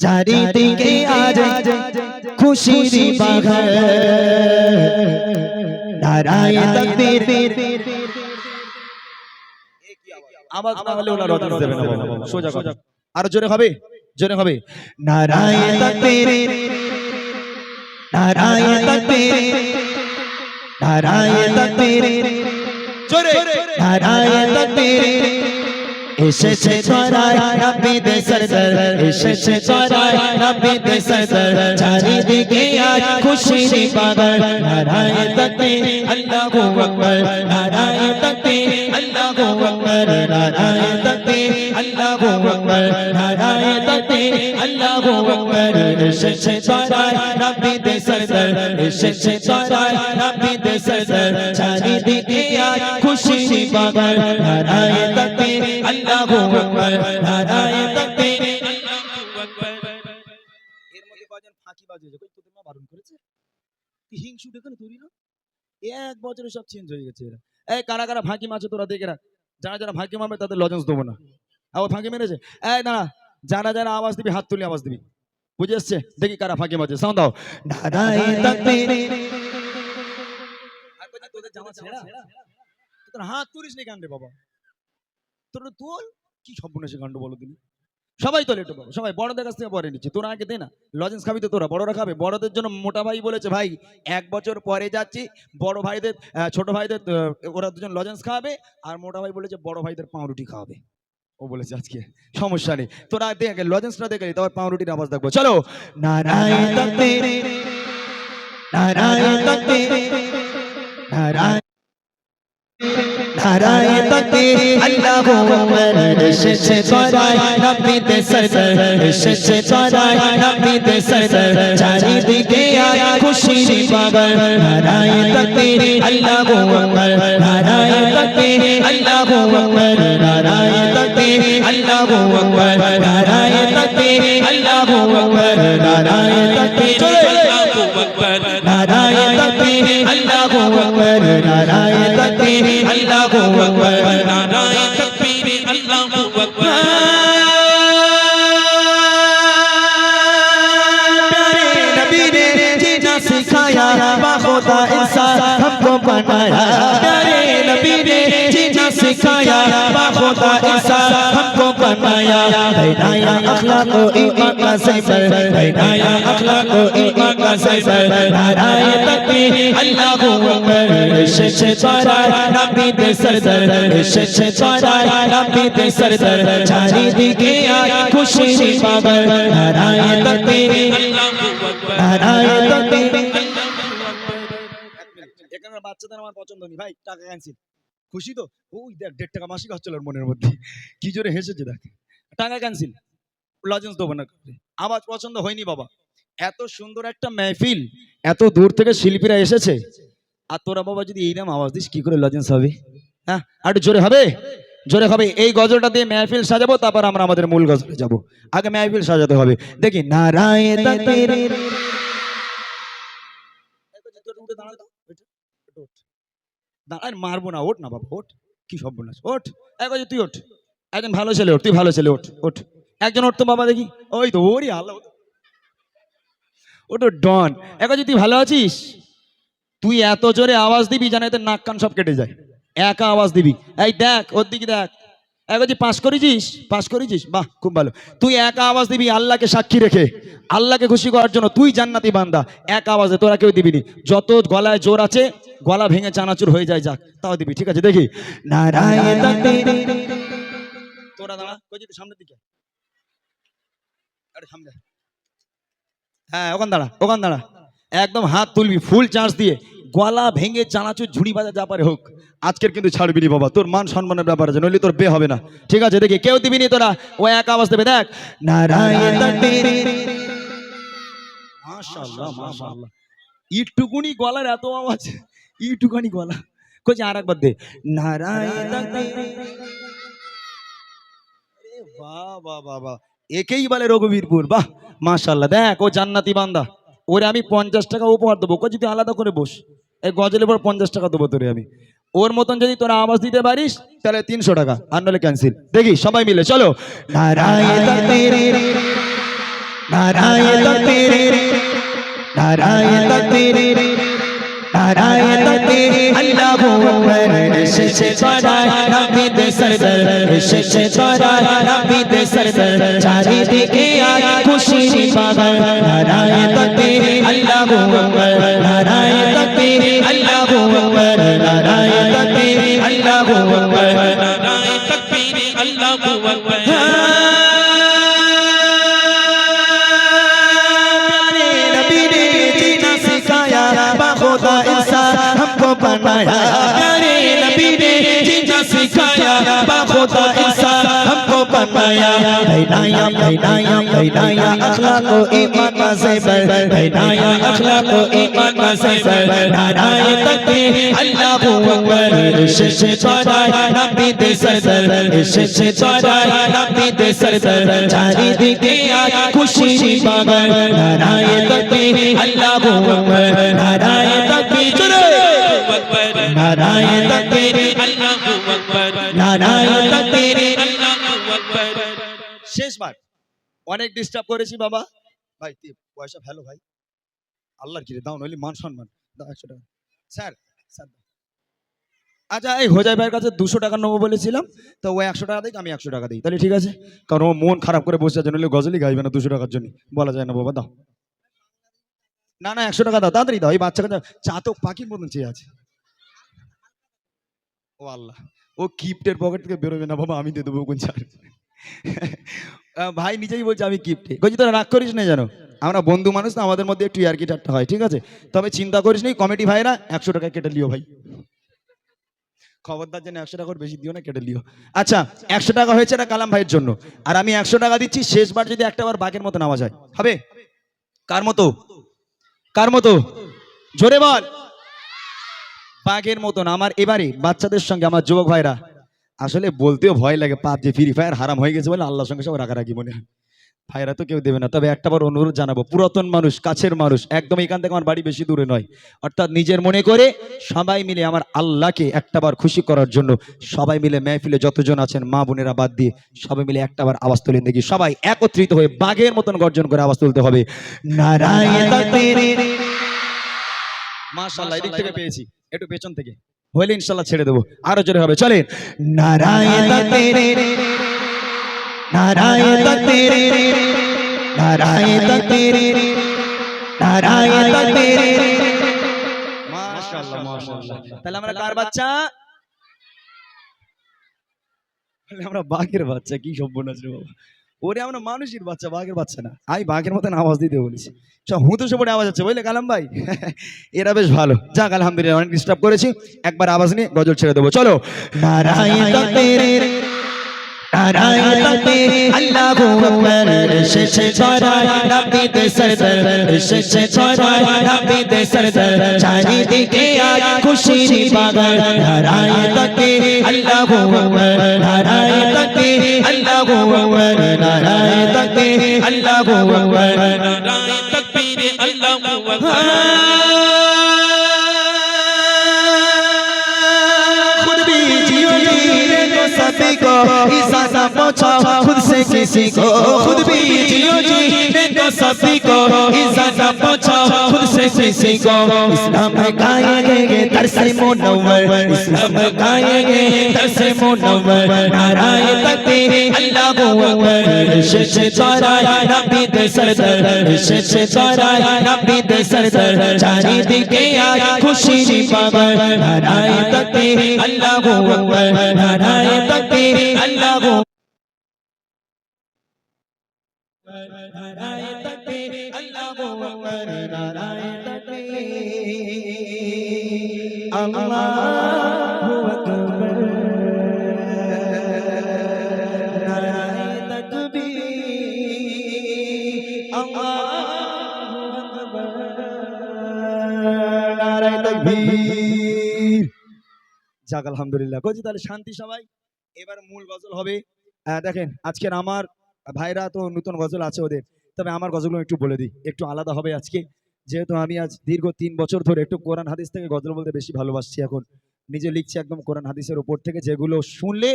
চারিদিকে আজ খুশির বাঘর নারায়ণ তকবীর আওয়াজ না হলে ওরা রজত দেবে না সোজা কথা। আরও জোরে হবে? জোরে হবে? নারায়ণ তকবীর নারায়ণ তকবীর নারায়ণ তকবীর জোরে। নারায়ণ তকবীর এসেছে ছড়ায় নবীদের সরদার, এসেছে ছড়ায় নবীদের সরদার। চারিদিকে আজ খুশির বাগান নারায়ণ তকবীর, আল্লাহু আকবার নারায়ণ তকবীর, আল্লাহু আকবার নারায়ণ তকবীর, আল্লাহু আকবার নারায়ণ তকবীর, আল্লাহু আকবার। এসেছে ছড়ায় নবীদের সরদার, এসেছে তকবীর আল্লাহু আকবার নারায়ণ তকবীর এর মধ্যে কয়জন ফাঁকি বাজিয়েছে কই তোদের বারণ করেছে হিংসু দেখে না তুই না এক বছরে সব চেঞ্জ হয়ে গেছে। এরা এই কারা কারা ফাঁকি মারছে তোরা দেখে রাখ যারা যারা ফাঁকি মারবে তাদের লজেন্স দেবো না আবার ফাঁকি মেরেছে এই না যারা যারা আওয়াজ দিবি হাত তুলে আওয়াজ দিবি বুঝে এসছে দেখি কারা ফাঁকি মারছে সাউন্ড দাও তোদের তোর হাত তুলিস নি কাণ্ডে বাবা তোর তোল কি সম্পূর্ণ কাণ্ড বলো তুমি? সবাই তোলে একটু বাবা সবাই বড়দের কাছ থেকে পরে নিচ্ছে তোরা আগে দে না লজেন্স খাবি তো তোরা বড়রা খাবে বড়দের জন্য মোটা ভাই বলেছে ভাই এক বছর পরে যাচ্ছি বড় ভাইদের ছোট ভাইদের ওরা দুজন লজেন্স খাওয়াবে আর মোটা ভাই বলেছে বড় ভাইদের পাউরুটি খাওয়াবে। ও বলেছে আজকে সমস্যা নেই তোরা দেখে লজেন্সটা দেখে তারপর পাউরুটির আওয়াজ দেখব চলো। নারায়ণ নারায়ণ নারায়ণ নারায়ণ তকবীর আল্লাহু আকবার এসেছে ছড়ায় নবীদের সরদার এসেছে ছড়ায় নবীদের সরদার চারিদিকে আজ খুশির বাগান নারায়ণ তকবীর আল্লাহু আকবার নারায়ণ তকবীর আল্লাহু আকবার নারায়ণ তকবীর আল্লাহু আকবার নারায়ণ তকবীর আল্লাহু আকবার নারায়ণ তকবীর নারায়ণ তকবীর আল্লাহু আকবার নারায়ণ তকবীর सिखाया बाखुदा इंसान हमको बनाया बनाया अखलाक को ईमान का सफर बनाया अखलाक को ईमान का सफर नारायण तकबीर अल्लाहू अकबर शेष सारा नबी दे सरदार शेष सारा नबी दे सरदार चारी दिखे आज खुशी पागल नारायण तकबीर আল্লাহু আকবার নারায়ণ তকবীর এখানকার বাচ্চাদের আমার পছন্দ নেই ভাই টাকা ক্যান্সেল খুশি তো? ওই দেখ, দেড় টাকা মাসিক হচ্ছিল মনের মধ্যে। কি জোরে হেসেছে দেখ। টাকা ক্যান্সেল লজেন্স দেবো না আওয়াজ পছন্দ হয়নি বাবা। এত সুন্দর একটা মেহফিল। এত দূর থেকে শিল্পীরা এসেছে। আর তোরা বাবা যদি এইরকম আওয়াজ দিস, কি করে লজেন্স হবে? হ্যাঁ? আর জোরে হবে? জোরে হবে। এই গজলটা দিয়ে মেহফিল সাজাবো, তারপর আমরা আমাদের মূল গজলে যাব। আগে মেহফিল সাজাতে হবে। দেখি, নারায়ণ দাঁড়ায় মারবো না, ওঠ না বাবা, ওঠ। কি বলিস ওঠ। এক তুই ওঠ। একজন ভালো ছেলে ওঠ, তুই ভালো ছেলে ওঠ ওঠ। একজন ওঠ তো বাবা, দেখি। ওই তো, ওরই আলো। ওটা ডন। এক তুই ভালো আছিস? তুই এত জোরে আওয়াজ দিবি যেন এতে নাক কান সব কেটে যায়। একা আওয়াজ দিবি। এই দেখ ওর দিকে দেখ। এক আছে পাস করেছিস? পাস করেছিস? বাহ, খুব ভালো। তুই একা আওয়াজ দিবি, আল্লাহকে সাক্ষী রেখে। আল্লাহকে খুশি করার জন্য তুই জান্নাতি বান্দা। এক আওয়াজে তোরা কেউ দিবি নি যত গলায় জোর আছে, গলা ভেঙে চানাচুর হয়ে যায়, যাক, তাও দিবি, ঠিক আছে, দেখি। তোরা সামনের দিকে? হ্যাঁ ওখান দাঁড়া ওখান দাঁড়া। একদম হাত তুলবি, ফুল চার্জ দিয়ে। গলা ভেঙে চানাচুর ঝুড়ি বাজা যা পারে হোক। আজকের কিন্তু ছাড়বি নি বাবা তোর মান সম্মানের ব্যাপার আছে নইলে তোর বে হবে না। ঠিক আছে দেখি কেউ দিবি নি তোরা? ও এক আওয়াজ দেবে দেখ। ইটুকুনি গলার এত আওয়াজ ইটুকুনি গলা। কই আর একবার দে। নারায়ণ বাহ বাহ একেই বলে রঘুবীরপুর বাহ মাশাল্লাহ দেখ ও জান্নাতি বান্দা। ওরে আমি পঞ্চাশ টাকা উপহার দেবো। যদি আলাদা করে বস। এই গজলের পর পঞ্চাশ টাকা দেবো তোরে আমি। ওর মতন যদি তোরা আওয়াজ দিতে পারিস, তাহলে তিনশো টাকা, আর নাহলে ক্যান্সেল দেখি, সবাই মিলে, চলো। নারায়ণ তকবীর নারায়ে তকবীর اللہ اکبر نعرہ تکبیر اللہ اکبر نعرہ تکبیر اللہ اکبر پیارے نبی نے جینا سکھایا با خدا انسان ہم کو بنایا پیارے نبی نے جینا سکھایا با خدا انسان بنایا بنایا بنایا بنایا اخلاق و ایمان کا سفر بنایا اخلاق و ایمان کا سفر نعرہ تکبیر اللہ اکبر عشق سے تارا نبی دے سردر عشق سے تارا نبی دے سردر چاری دیکھے آیا خوشی پاگر نعرہ تکبیر اللہ اکبر نعرہ تکبیر نعرہ تکبیر শেষবার অনেক ডিস্টার্ব করেছি বাবা। ভাই পয়সা ফেলো ভাই। আল্লাহর কিরে দাও নইলে মান সম্মান। দাও একশো টাকা। Sir sir. আচ্ছা এই হোজাই ভাইয়ের কাছে দুশো টাকা নেব বলেছিলাম। তো ও একশো টাকা দিই আমি একশো টাকা দিই। তাহলে ঠিক আছে? কারণ ও মন খারাপ করে বসে আছে নইলে গজলই গাইবে না দুশো টাকার জন্য। বলা যায় না বাবা দাও। না না একশো টাকা দাও তাড়াতাড়ি দাও। এই বাচ্চা কাচ্চা চাতক পাখির মতন চেয়ে আছে। ও আল্লাহ। ও কিপ্টের পকেট থেকে বেরোবে না বাবা আমি দিয়ে দেবো কোন আহ, ভাই নিজেই বলছে আমি কিপ্টে বলছি তোরা রাগ করিস না জানো আমরা বন্ধু মানুষ না, আমাদের মধ্যে একটু ইয়ার্কি ঠাট্টা হয়, ঠিক আছে? তবে চিন্তা করিস নি কমিটি ভাইরা একশো টাকা কেটে লিও ভাই। খবরদার যেন একশো টাকার বেশি দিও না, কেটে লিও। আচ্ছা একশো টাকা হয়েছে না কালাম ভাইয়ের জন্য? আর আমি একশো টাকা দিচ্ছি, শেষবার যদি একটা বার বাঘের মতো নামা যায় হবে? কার মতো? কার মতো? জোরে বল। বাঘের মতন আমার এবারে বাচ্চাদের সঙ্গে আমার যুবক ভাইরা। আসলে বলতেও ভয় লাগে পাবজি ফ্রি ফায়ার হারাম হয়ে গেছে বলে আল্লাহর সঙ্গে সব রাগারাগি মনে হয়। ভাইরা তো কেউ দেবে না তবে একটা বার অনুরোধ জানাব পুরাতন মানুষ কাছের মানুষ একদম এখান থেকে আমার বাড়ি বেশি দূরে নয় অর্থাৎ নিজের মনে করে সবাই মিলে আমার আল্লাহকে একটাবার খুশি করার জন্য সবাই মিলে মেহফিলে যতজন আছেন মা বোনেরা বাদ দিয়ে সবাই মিলে একটাবার আওয়াজ তুলেন দেখি সবাই একত্রিত হয়ে বাঘের মতন গর্জন করে আওয়াজ তুলতে হবে। মাশাআল্লাহ এদিক থেকে পেয়েছি একটু পেছন থেকে। হইলে ইনশাল্লাহ ছেড়ে দেবো। আরও জোরে হবে, চলেন। তাহলে আমরা কার বাচ্চা? আমরা বাঘের বাচ্চা, কি সম্পূর্ণ আছে বাবা। ওরে আমরা মানুষের বাচ্চা, বাঘের বাচ্চা না। আমি বাঘের মতন আওয়াজ দিতে বলেছি। সব হুঁতো সপরে আওয়াজ আছে বুঝলে কালাম ভাই? এরা বেশ ভালো। যাক, আলহামদুলিল্লাহ, অনেক ডিস্টার্ব করেছি। একবার আওয়াজ নিয়ে গজল ছেড়ে দেবো। চলো। খুশির বাগান নারায়ে তকবীর আল্লাহু তকবীর अल्लाह अकबर नाराए तकबीर अल्लाह अकबर नाराए तकबीर अल्लाह अकबर खुद भी जियो जीने को सभी को इजाजत पहुंचाओ खुद से से किसी को? खुद भी जियो जी तो सभी को इज़्ज़त पहुँचा खुद से किसी को? इस्लाम गाएँगे दरस मुनव्वर इस्लाम गाएँगे दरस मुनव्वर नाराए तकबीर अल्लाह हु अकबर शश चौराया नबी दे सरदार। शश चौराया नबी दे सरदार। चारी दिखे आया खुशी दी पावर। नाराए तकबीर अल्लाह हु अकबर नाराए तकबीर अल्लाह हु নারায়ে তকবীর আল্লাহু আকবার নারায়ে তকবীর আল্লাহু আকবার নারায়ে তকবীর আল্লাহু আকবার নারায়ে তকবীর যাক আলহামদুলিল্লাহ। কজি তাহলে শান্তি সবাই। এবার মূল গজল হবে। আহ, দেখেন আজকের আমার ভাইরা তো নতুন গজল আছে ওদের। তবে আমার গজলগুলো একটু বলে দিই। একটু আলাদা হবে আজকে। যেহেতু আমি আজ দীর্ঘ তিন বছর ধরে একটু কোরআন হাদিস থেকে গজল বলতে বেশি ভালোবাসছি এখন। নিজে লিখছি একদম কোরআন হাদিসের উপর থেকে যেগুলো শুনলে